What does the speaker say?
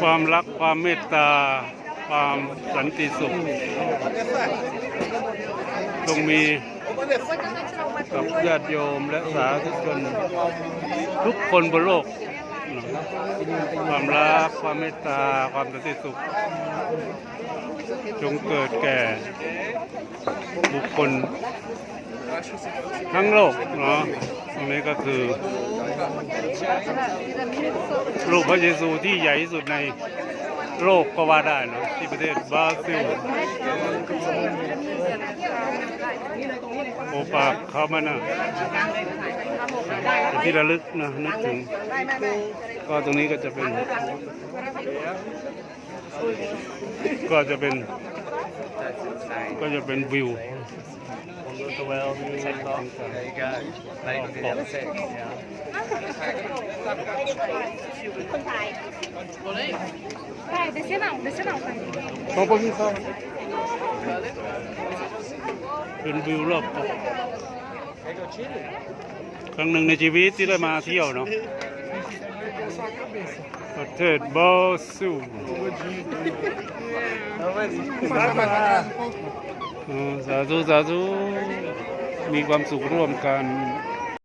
ความรักความเมตตา ความสันติสุขจงมีกับญาติโยมและสาธุชนทุกคนบนโลก ความรักความเมตตา ความสันติสุข จงเกิดแก่บุคคล ทั้งโลกเนาะตรงนี้ก็คือรูปพระเยซูที่ใหญ่ที่สุดในโลกก็ว่าได้เนาะที่ประเทศบราซิลโอปากเขามานะที่ระลึกนะนึกถึง ก็ตรงนี้ก็จะเป็น ก็จะเป็น ก็จะเป็นวิว The well view There you go. Made it in six, yeah. vai descer não descer não pai เป็นวิวรอบครั้งหนึ่งในชีวิตที่ได้มาเที่ยวเนาะ ประเทศบราซิลเออสาธุสาธุมีความสุขร่วมกัน